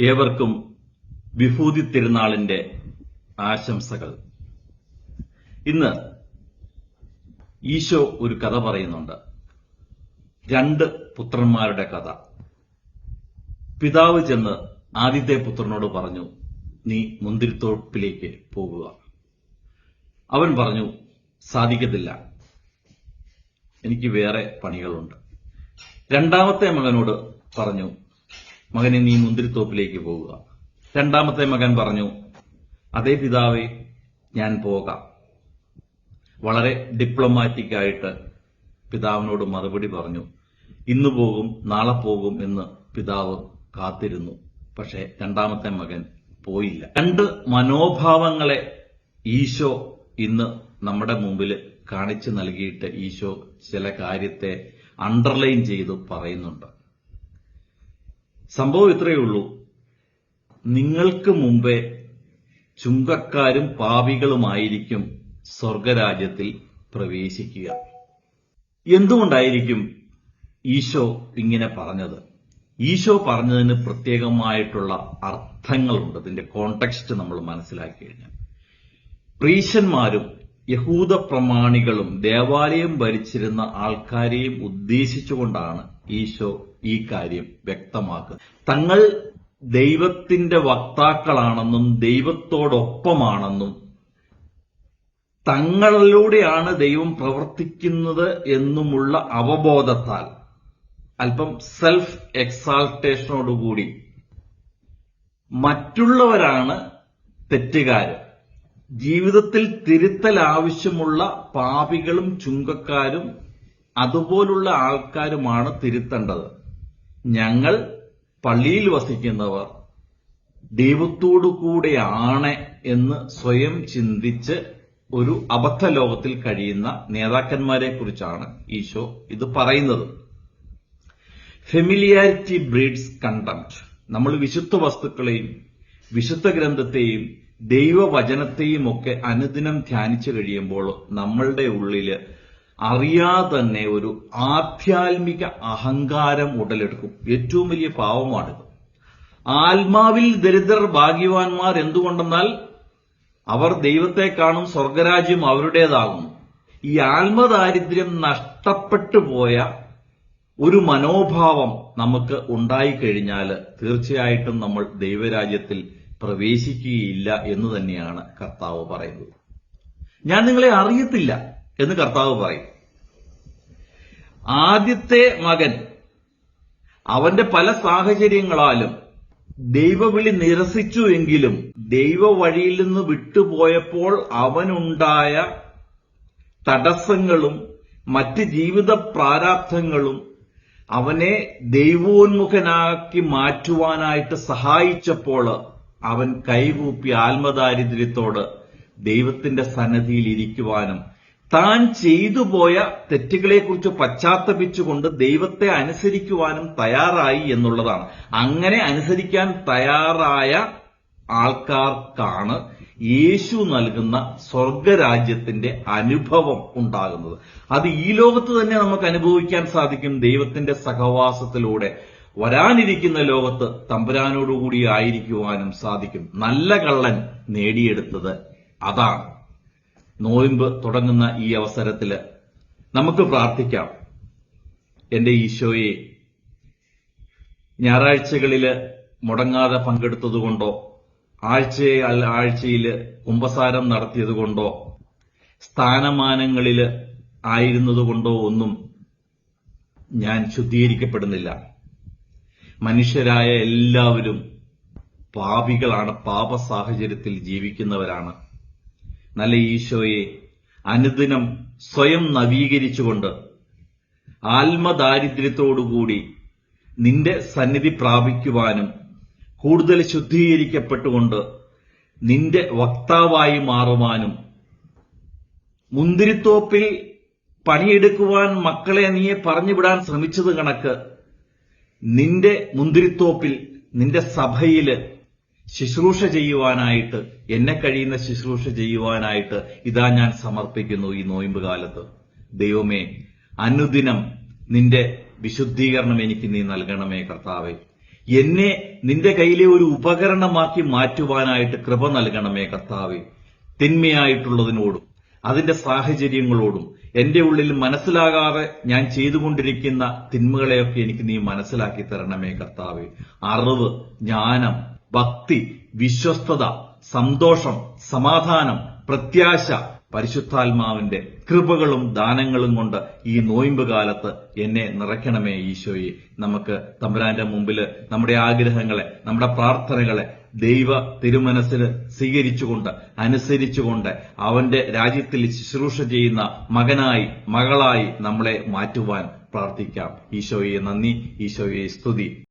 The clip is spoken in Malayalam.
ഏവർക്കും വിഭൂതി തിരുനാളിന്റെ ആശംസകൾ. ഇന്ന് ഈശോ ഒരു കഥ പറയുന്നുണ്ട്. രണ്ട് പുത്രന്മാരുടെ കഥ. പിതാവ് ചെന്ന് ആദ്യത്തെ പുത്രനോട് പറഞ്ഞു നീ മുന്തിരിത്തോപ്പിലേക്ക് പോകുക. അവൻ പറഞ്ഞു സാധിക്കത്തില്ല. എനിക്ക് വേറെ പണികളുണ്ട്. രണ്ടാമത്തെ മകനോട് പറഞ്ഞു മകനെ നീ മുന്തിരിത്തോപ്പിലേക്ക് പോവുക. രണ്ടാമത്തെ മകൻ പറഞ്ഞു അതേ പിതാവേ ഞാൻ പോകാം. വളരെ ഡിപ്ലോമാറ്റിക് ആയിട്ട് പിതാവിനോട് മറുപടി പറഞ്ഞു ഇന്ന് പോകും നാളെ പോകും എന്ന് പിതാവ് കാത്തിരുന്നു. പക്ഷെ രണ്ടാമത്തെ മകൻ പോയില്ല. രണ്ട് മനോഭാവങ്ങളെ ഈശോ ഇന്ന് നമ്മുടെ മുമ്പിൽ കാണിച്ചു നൽകിയിട്ട് ഈശോ ചില കാര്യത്തെ അണ്ടർലൈൻ ചെയ്തു പറയുന്നുണ്ട്. സംഭവം ഇത്രയേ ഉള്ളൂ. നിങ്ങൾക്ക് മുമ്പേ ചുങ്കക്കാരും പാപികളുമായിരിക്കും സ്വർഗരാജ്യത്തിൽ പ്രവേശിക്കുക. എന്തുകൊണ്ടായിരിക്കും ഈശോ ഇങ്ങനെ പറഞ്ഞത്? ഈശോ പറഞ്ഞതിന് പ്രത്യേകമായിട്ടുള്ള അർത്ഥങ്ങളുണ്ട്. അതിന്റെ കോണ്ടക്സ്റ്റ് നമ്മൾ മനസ്സിലാക്കി കഴിഞ്ഞാൽ. പ്രീശന്മാരും യഹൂദ പ്രമാണികളും ദേവാലയം ഭരിച്ചിരുന്ന ആൾക്കാരെയും ഉദ്ദേശിച്ചുകൊണ്ടാണ് ഈശോ ഈ കാര്യം വ്യക്തമാക്കുന്നത്. തങ്ങൾ ദൈവത്തിന്റെ വക്താക്കളാണെന്നും ദൈവത്തോടൊപ്പമാണെന്നും തങ്ങളിലൂടെയാണ് ദൈവം പ്രവർത്തിക്കുന്നത് എന്നുമുള്ള അവബോധത്താൽ അല്പം സെൽഫ് എക്സാൾട്ടേഷനോടുകൂടി മറ്റുള്ളവരാണ് തെറ്റുകാര്. ജീവിതത്തിൽ തിരുത്തൽ ആവശ്യമുള്ള പാപികളും ചുങ്കക്കാരും അതുപോലുള്ള ആൾക്കാരുമാണ് തിരുത്തേണ്ടത്. ഞങ്ങൾ പള്ളിയിൽ വസിക്കുന്നവർ ദൈവത്തോടുകൂടെയാണ് എന്ന് സ്വയം ചിന്തിച്ച് ഒരു അബദ്ധ ലോകത്തിൽ കഴിയുന്ന നേതാക്കന്മാരെ കുറിച്ചാണ് ഈശോ ഇത് പറയുന്നത്. ഫെമിലിയാരിറ്റി ബ്രീഡ്സ് കണ്ടംപ്റ്റ് നമ്മൾ വിശുദ്ധ വസ്തുക്കളെയും വിശുദ്ധ ഗ്രന്ഥത്തെയും ദൈവവചനത്തെയും ഒക്കെ അനുദിനം ധ്യാനിച്ചു കഴിയുമ്പോൾ നമ്മളുടെ ഉള്ളിൽ അറിയാതെ തന്നെ ഒരു ആധ്യാത്മിക അഹങ്കാരം ഉടലെടുക്കും. ഏറ്റവും വലിയ പാവമാണ് ആത്മാവിൽ ദരിദ്രർ ഭാഗ്യവാന്മാർ എന്തുകൊണ്ടെന്നാൽ അവർ ദൈവത്തെ കാണും സ്വർഗരാജ്യം അവരുടേതാകുന്നു. ഈ ആത്മദാരിദ്ര്യം നഷ്ടപ്പെട്ടു പോയ ഒരു മനോഭാവം നമുക്ക് ഉണ്ടായിക്കഴിഞ്ഞാൽ തീർച്ചയായിട്ടും നമ്മൾ ദൈവരാജ്യത്തിൽ പ്രവേശിക്കുകയില്ല എന്ന് തന്നെയാണ് കർത്താവ് പറയുന്നത്. ഞാൻ നിങ്ങളെ അറിയത്തില്ല എന്ന് കർത്താവ് പറയും. ആദ്യത്തെ മകൻ അവന്റെ പല സാഹചര്യങ്ങളാലും ദൈവവിളി നിരസിച്ചു എങ്കിലും ദൈവ വഴിയിൽ നിന്ന് വിട്ടുപോയപ്പോൾ അവനുണ്ടായ തടസ്സങ്ങളും മറ്റ് ജീവിത പ്രാരാബ്ധങ്ങളും അവനെ ദൈവോന്മുഖനാക്കി മാറ്റുവാനായിട്ട് സഹായിച്ചപ്പോൾ അവൻ കൈകൂപ്പി ആത്മദാരിദ്ര്യത്തോട് ദൈവത്തിന്റെ സന്നദ്ധിയിൽ ഇരിക്കുവാനും താൻ ചെയ്തു പോയ തെറ്റുകളെക്കുറിച്ച് പശ്ചാത്തപിച്ചുകൊണ്ട് ദൈവത്തെ അനുസരിക്കുവാനും തയ്യാറായി എന്നുള്ളതാണ്. അങ്ങനെ അനുസരിക്കാൻ തയ്യാറായ ആൾക്കാർക്കാണ് യേശു നൽകുന്ന സ്വർഗരാജ്യത്തിന്റെ അനുഭവം ഉണ്ടാകുന്നത്. അത് ഈ ലോകത്ത് തന്നെ നമുക്ക് അനുഭവിക്കാൻ സാധിക്കും ദൈവത്തിന്റെ സഹവാസത്തിലൂടെ. വരാനിരിക്കുന്ന ലോകത്ത് തമ്പുരാനോടുകൂടി ആയിരിക്കുവാനും സാധിക്കും. നല്ല കള്ളൻ നേടിയെടുത്തത് അതാണ്. നോയിമ്പ് തുടങ്ങുന്ന ഈ അവസരത്തിൽ നമുക്ക് പ്രാർത്ഥിക്കാം. എന്റെ ഈശോയെ ഞായറാഴ്ചകളിൽ മുടങ്ങാതെ പങ്കെടുത്തതുകൊണ്ടോ ആഴ്ചയെ ആഴ്ചയിൽ കുംഭസാരം നടത്തിയതുകൊണ്ടോ സ്ഥാനമാനങ്ങളിൽ ആയിരുന്നതുകൊണ്ടോ ഒന്നും ഞാൻ ശുദ്ധീകരിക്കപ്പെടുന്നില്ല. മനുഷ്യരായ എല്ലാവരും പാപികളാണ് പാപ സാഹചര്യത്തിൽ ജീവിക്കുന്നവരാണ്. നല്ല ഈശോയെ അനുദിനം സ്വയം നവീകരിച്ചുകൊണ്ട് ആത്മദാരിദ്ര്യത്തോടുകൂടി നിന്റെ സന്നിധി പ്രാപിക്കുവാനും കൂടുതൽ ശുദ്ധീകരിക്കപ്പെട്ടുകൊണ്ട് നിന്റെ വക്താവായി മാറുവാനും മുന്തിരിത്തോപ്പിൽ പണിയെടുക്കുവാൻ മക്കളെ നീയെ പറഞ്ഞുവിടാൻ ശ്രമിച്ചത് കണക്ക് നിന്റെ മുന്തിരിത്തോപ്പിൽ നിന്റെ സഭയിൽ ശുശ്രൂഷ ചെയ്യുവാനായിട്ട് എന്നെ കഴിയുന്ന ശുശ്രൂഷ ചെയ്യുവാനായിട്ട് ഇതാ ഞാൻ സമർപ്പിക്കുന്നു ഈ നോയിമ്പ് കാലത്ത് ദൈവമേ അനുദിനം നിന്റെ വിശുദ്ധീകരണം എനിക്ക് നീ നൽകണമേ കർത്താവെ. എന്നെ നിന്റെ കയ്യിലെ ഒരു ഉപകരണമാക്കി മാറ്റുവാനായിട്ട് കൃപ നൽകണമേ കർത്താവെ. തിന്മയായിട്ടുള്ളതിനോടും അതിന്റെ സാഹചര്യങ്ങളോടും എന്റെ ഉള്ളിൽ മനസ്സിലാകാതെ ഞാൻ ചെയ്തുകൊണ്ടിരിക്കുന്ന തിന്മകളെയൊക്കെ എനിക്ക് നീ മനസ്സിലാക്കി തരണമേ കർത്താവ്. അറിവ് ജ്ഞാനം ഭക്തി വിശ്വസ്തത സന്തോഷം സമാധാനം പ്രത്യാശ പരിശുദ്ധാത്മാവിന്റെ കൃപകളും ദാനങ്ങളും കൊണ്ട് ഈ നോയിമ്പ് കാലത്ത് എന്നെ നിറയ്ക്കണമേ ഈശോയെ. നമുക്ക് തമ്പുരാന്റെ മുമ്പിൽ നമ്മുടെ ആഗ്രഹങ്ങളെ നമ്മുടെ പ്രാർത്ഥനകളെ ദൈവ തിരുമനസ്സിന് സ്വീകരിച്ചുകൊണ്ട് അനുസരിച്ചുകൊണ്ട് അവന്റെ രാജ്യത്തിൽ ശുശ്രൂഷ ചെയ്യുന്ന മകനായി മകളായി നമ്മളെ മാറ്റുവാൻ പ്രാർത്ഥിക്കാം. ഈശോയെ നന്ദി. ഈശോയെ സ്തുതി.